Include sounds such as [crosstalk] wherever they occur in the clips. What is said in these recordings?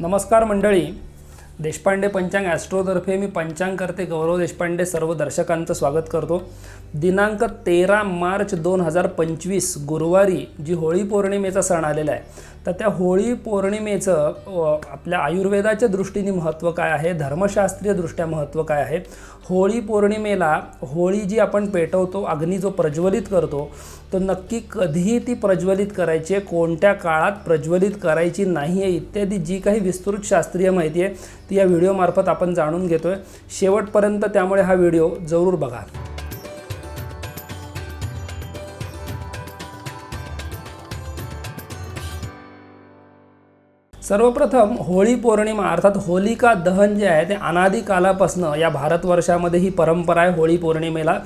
नमस्कार मंडळी. देशपांडे पंचांग ॲस्ट्रोतर्फे मी पंचांग करते गौरव देशपांडे सर्व दर्शकांचं स्वागत करतो. दिनांक तेरा मार्च दोन हजार पंचवीस गुरुवारी जी होळी पौर्णिमेचा सण आलेला आहे तर त्या होळी पौर्णिमेचं आपल्या आयुर्वेदाच्या दृष्टीने महत्त्व काय आहे? धर्मशास्त्रीय दृष्ट्या महत्त्व काय आहे? होळी पौर्णिमेला होळी जी आपण पेटवतो अग्नी जो प्रज्वलित करतो तो नक्की कधी ती प्रज्वलित करायची आहे कोणत्या काळात प्रज्वलित करायची नाही आहे इत्यादी जी काही विस्तृत शास्त्रीय माहिती आहे ती या व्हिडिओमार्फत आपण जाणून घेतो आहे शेवटपर्यंत त्यामुळे हा व्हिडिओ जरूर बघा. सर्वप्रथम होळी पौर्णिमा अर्थात होलिका दहन जे आहे ते अनादी कालापासनं या भारतवर्षामध्ये ही परंपरा आहे होळी पौर्णिमेला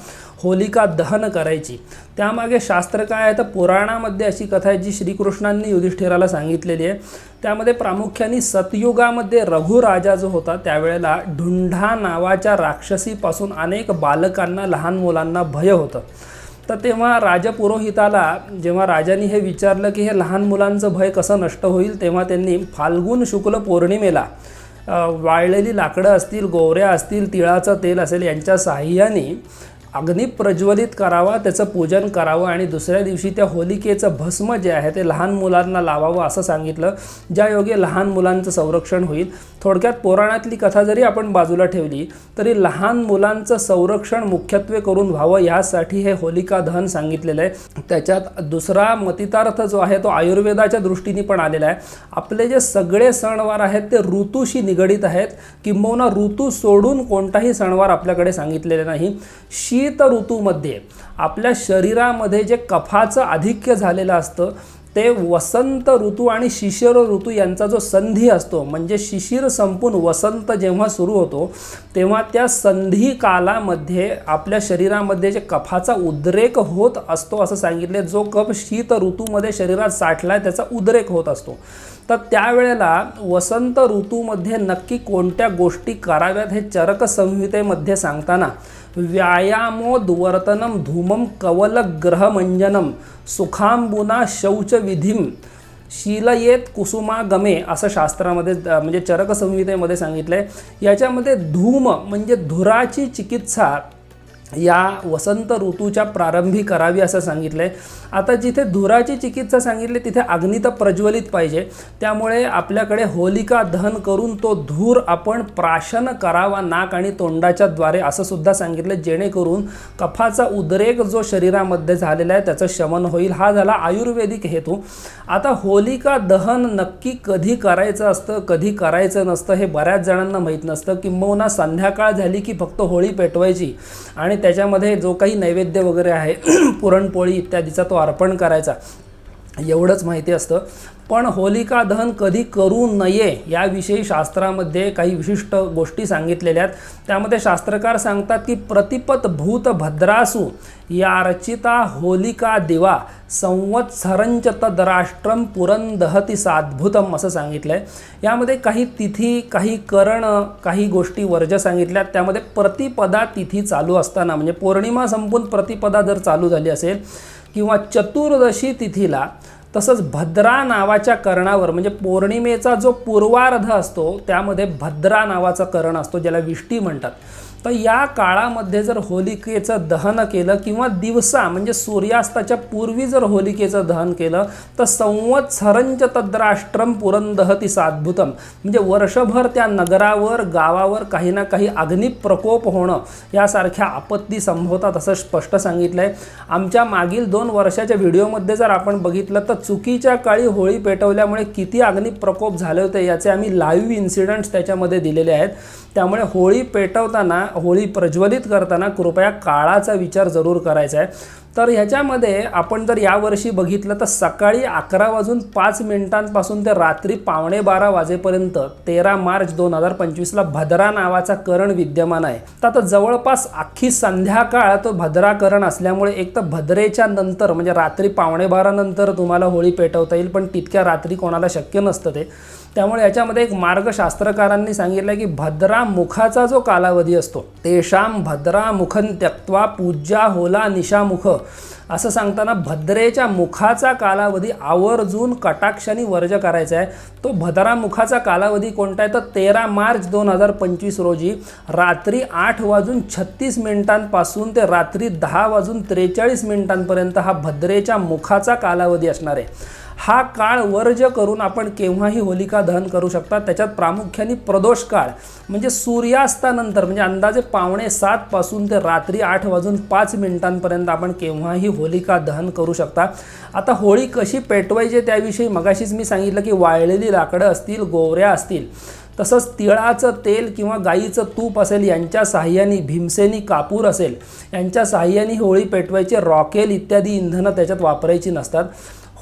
होलिका दहन करायची. त्यामागे शास्त्र काय आहे? तर पुराणामध्ये अशी कथा आहे जी श्रीकृष्णांनी युधिष्ठिराला सांगितलेली आहे. त्यामध्ये प्रामुख्याने सतयुगामध्ये रघुराजा जो होता त्यावेळेला ढुंढा नावाच्या राक्षसीपासून अनेक बालकांना लहान मुलांना भय होतं. तर तेव्हा राजपुरोहिताला जेव्हा राजांनी हे विचारलं की हे लहान मुलांचं भय कसं नष्ट होईल तेव्हा त्यांनी फाल्गुन शुक्ल पौर्णिमेला वाळलेली लाकडं असतील गोवऱ्या असतील तिळाचं तेल असेल यांच्या साह्याने अग्नी प्रज्वलित करावा त्याचं पूजन करावं आणि दुसऱ्या दिवशी त्या होलिकेचं भस्म जे आहे ते लहान मुलांना लावावं असं सांगितलं. ज्या योगे लहान मुलांचं संरक्षण होईल. थोडक्यात पुराणातली कथा जरी आपण बाजूला ठेवली तरी लहान मुलांचं संरक्षण मुख्यत्वे करून व्हावं यासाठी हे होलिका दहन सांगितलेलं आहे. त्याच्यात दुसरा मतितार्थ जो आहे तो आयुर्वेदाच्या दृष्टीने पण आलेला आहे. आपले जे सगळे सणवार आहेत ते ऋतूशी निगडीत आहेत. किंबहुना ऋतू सोडून कोणताही सणवार आपल्याकडे सांगितलेले नाही. शी शीत ऋतूमध्ये आपल्या शरीरामध्ये जे कफाचं आधिक्य झालेलं असतं ते वसंत ऋतू आणि शिशिर ऋतू यांचा जो संधी असतो म्हणजे शिशिर संपून वसंत जेव्हा सुरू होतो तेव्हा त्या संधी कालामध्ये आपल्या शरीरामध्ये जे कफाचा उद्रेक होत असतो असं सांगितले जो कफ शीत ऋतूमध्ये शरीरात साठला आहे त्याचा उद्रेक होत असतो. तर त्यावेळेला वसंत ऋतूमध्ये नक्की कोणत्या गोष्टी कराव्यात हे चरक संहितेमध्ये सांगताना व्यायामोद्वर्तनम धूमम कवलग्रहमंजनम सुखांबुना शौचविधीं शीलयेत कुसुमागमे असं शास्त्रामध्ये म्हणजे चरक संहितेमध्ये सांगितलं आहे याच्यामध्ये धूम म्हणजे धुराची चिकित्सा या वसंत ऋतूच्या प्रारंभी करावी असं सांगितलं आहे आता जिथे धुराची चिकित्सा सांगितली तिथे अग्नी तर प्रज्वलित पाहिजे. त्यामुळे आपल्याकडे होलिका दहन करून तो धूर आपण प्राशन करावा नाक आणि तोंडाच्या द्वारे असं सुद्धा सांगितलं जेणेकरून कफाचा उद्रेक जो शरीरामध्ये झालेला आहे त्याचं शमन होईल. हा झाला आयुर्वेदिक हेतू. आता होलिका दहन नक्की कधी करायचं असतं कधी करायचं नसतं हे बऱ्याच जणांना माहीत नसतं. किंबहुना संध्याकाळ झाली की फक्त होळी पेटवायची. आणि त्याच्यामध्ये जो काही नैवेद्य वगैरे आहे [clears throat] पुरणपोळी इत्यादीचा तो अर्पण करायचा. एवढंच माहिती असतं. पण होलिका दहन कधी करू नये याविषयी शास्त्रामध्ये काही विशिष्ट गोष्टी सांगितलेल्या आहेत. त्यामध्ये शास्त्रकार सांगतात की प्रतिपत भूत भद्रासू यार्चिता होलिका दिवा संवत्सरंच तद्राष्ट्रम पुरण दहती साद्भुतम असं सांगितलं आहे यामध्ये काही तिथी काही करण काही गोष्टी वर्ज सांगितल्यात. त्यामध्ये प्रतिपदा तिथी चालू असताना म्हणजे पौर्णिमा संपून प्रतिपदा जर चालू झाली असेल किंवा चतुर्दशी तिथीला तसंच भद्रा नावाच्या कर्णावर म्हणजे पौर्णिमेचा जो पूर्वार्ध असतो त्यामध्ये भद्रा नावाचा कर्ण असतो ज्याला विष्टी म्हणतात. तर या काळामध्ये जर होलिकेचं दहन केलं किंवा दिवसा म्हणजे सूर्यास्ताच्या पूर्वी जर होलिकेचं दहन केलं तर संवत्सरंच तद्राष्ट्रम पुरंदहती साद्भुतम. म्हणजे वर्षभर त्या नगरावर गावावर काही ना काही अग्निप्रकोप होणं यासारख्या आपत्ती संभवतात असं स्पष्ट सांगितलं आहे आमच्या मागील दोन वर्षाच्या व्हिडिओमध्ये जर आपण बघितलं तर चुकीच्या काळी होळी पेटवल्यामुळे किती अग्निप्रकोप झाले होते याचे आम्ही लाईव्ह इन्सिडंट्स त्याच्यामध्ये दिलेले आहेत. त्यामुळे होळी पेटवताना होळी प्रज्वलित करताना कृपया काळाचा विचार जरूर करायचा आहे. तर ह्याच्यामध्ये आपण जर यावर्षी बघितलं तर सकाळी अकरा वाजून पाच मिनिटांपासून ते रात्री पावणे बारा वाजेपर्यंत तेरा मार्च दोन हजार पंचवीसला भद्रा नावाचा करण विद्यमान आहे. तर आता जवळपास अख्खी संध्याकाळ तो भद्रा करण असल्यामुळे एक तर भद्रेच्या नंतर म्हणजे रात्री पावणे बारानंतर तुम्हाला होळी पेटवता येईल पण तितक्या रात्री कोणाला शक्य नसतं ते. त्यामुळे याच्यामध्ये एक मार्ग शास्त्रकारांनी सांगितलं की भद्रा मुखाचा जो कालावधी असतो तेषाम भद्रा मुखन त्यक्त्वा पूज्या होला निशामुख. असं सांगताना भद्रेच्या मुखाचा कालावधी आवर्जून कटाक्षाने वर्ज करायचा आहे. तो भद्रा मुखाचा कालावधी कोणता आहे? तर तेरा मार्च दोन हजार पंचवीस रोजी रात्री आठ वाजून छत्तीस मिनिटांपासून ते रात्री दहा वाजून त्रेचाळीस मिनिटांपर्यंत हा भद्रेच्या मुखाचा कालावधी असणार आहे. हा काळ वर्ज करून आपण केव्हाही होलिका दहन करू शकता. त्याच्यात प्रामुख्याने प्रदोष काळ म्हणजे सूर्यास्तानंतर म्हणजे अंदाजे पावणे सातपासून ते रात्री आठ वाजून पाच मिनिटांपर्यंत आपण केव्हाही होलिका दहन करू शकता. आता होळी कशी पेटवायची त्याविषयी मगाशीच मी सांगितलं की वाळलेली लाकडं असतील गोवऱ्या असतील तसंच तिळाचं तेल किंवा गाईचं तूप असेल यांच्या साह्याने भीमसेनी कापूर असेल यांच्या साह्याने होळी पेटवायची रॉकेल इत्यादी इंधनं त्याच्यात वापरायची नसतात.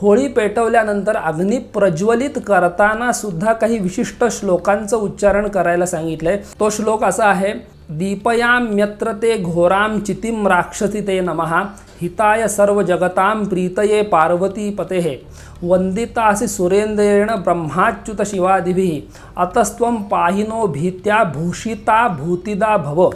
होळी पेटवल्यानंतर अग्नी प्रज्वलित करताना सुद्धा काही विशिष्ट श्लोकांचं उच्चारण करायला सांगितलंय. तो श्लोक असा आहे दीपयाम्यत्र ते घोराम चितिम राक्षसी ते नमहा हिताय सर्व जगताम प्रीतये पार्वती पतेः। वंदितासी सुरेंद्रेण ब्रह्माच्युत शिवादिभिः अतस्त्वं पाहिनो भीत्या भूषिता भूतिदा भव।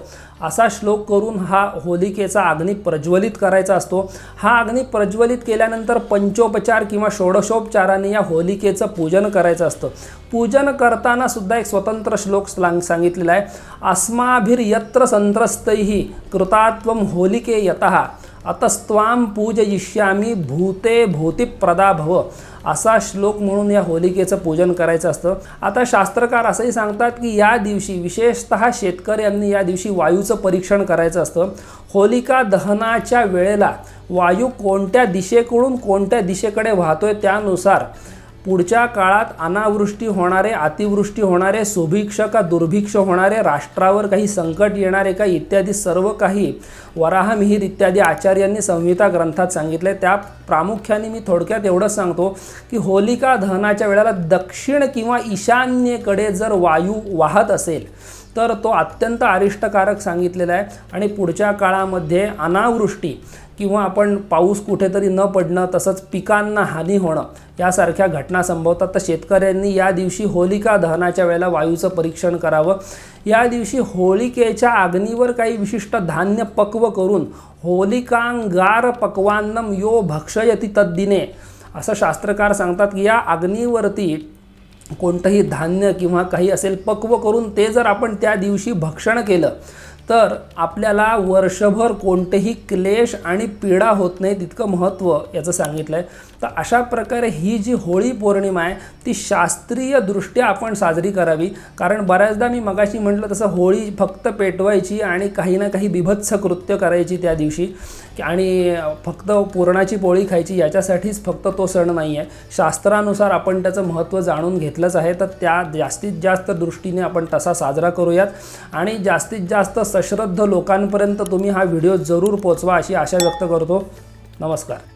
असा श्लोक करून हा होलिकेचा अग्नी प्रज्वलित करायचा असतो. हा अग्नी प्रज्वलित केल्यानंतर पंचोपचार किंवा षोडशोपचाराने या होलिकेचं पूजन करायचं असतं. पूजन करताना सुद्धा एक स्वतंत्र श्लोक स्लांग सांगितलेला आहे. अस्माभिर्यत्र संत्रस्तैः कृतात्वं होलिके यतः. अतस्त्वाम पूजयिष्यामी भूते भूतिप्रदा भव. असा श्लोक म्हणून या होलिकेचं पूजन करायचं असतं. आता शास्त्रकार असंही सांगतात की या दिवशी विशेषतः शेतकऱ्यांनी या दिवशी वायूचं परीक्षण करायचं असतं. होलिका दहनाच्या वेळेला वायू कोणत्या दिशेकडून कोणत्या दिशेकडे वाहतोय त्यानुसार पुढच्या काळात अनावृष्टी होणारे अतिवृष्टी होणारे सुभिक्ष का दुर्भिक्ष होणारे राष्ट्रावर काही संकट येणारे का इत्यादी सर्व काही वराहमिहीर इत्यादी आचार्यांनी संहिता ग्रंथात सांगितले. त्या प्रामुख्याने मी थोडक्यात एवढंच सांगतो की होलिका दहनाच्या वेळेला दक्षिण किंवा ईशान्येकडे जर वायू वाहत असेल तर तो अत्यंत अरिष्टकारक सांगितलेला आहे. आणि पुढच्या काळामध्ये अनावृष्टी किंवा आपण पाऊस कुठेतरी न पडणं तसंच पिकांना हानी होणं यासारख्या घटना संभवतात. तर शेतकऱ्यांनी या दिवशी होलिका दहनाच्या वेळेला वायूचं परीक्षण करावं. या दिवशी होलिकेच्या अग्नीवर काही विशिष्ट धान्य पक्व करून होलिकांगार पक्वान्नम यो भक्षयती तद्दिने. असं शास्त्रकार सांगतात की या अग्नीवरती कोणतंही धान्य किंवा काही असेल पक्व करून ते जर आपण त्या दिवशी भक्षण केलं तर आपल्याला वर्षभर कोणतेही क्लेश आणि पीडा होत नाही. तितकं महत्त्व याचं सांगितलं आहे तर अशा प्रकारे ही जी होळी पौर्णिमा आहे ती शास्त्रीयदृष्ट्या आपण साजरी करावी. कारण बऱ्याचदा मी मगाशी म्हटलं तसं होळी फक्त पेटवायची आणि काही ना काही बिभत्स कृत्य करायची त्या दिवशी. आणि फक्त पुरणाची पोळी खायची याच्यासाठीच फक्त तो सण नाही आहे शास्त्रानुसार आपण त्याचं महत्त्व जाणून घेतलंच आहे. तर त्या जास्तीत जास्त दृष्टीने आपण तसा साजरा करूयात. आणि जास्तीत जास्त सश्रद्ध लोकांपर्यंत तुम्ही हा व्हिडिओ जरूर पोचवा अशी आशा व्यक्त करतो. नमस्कार.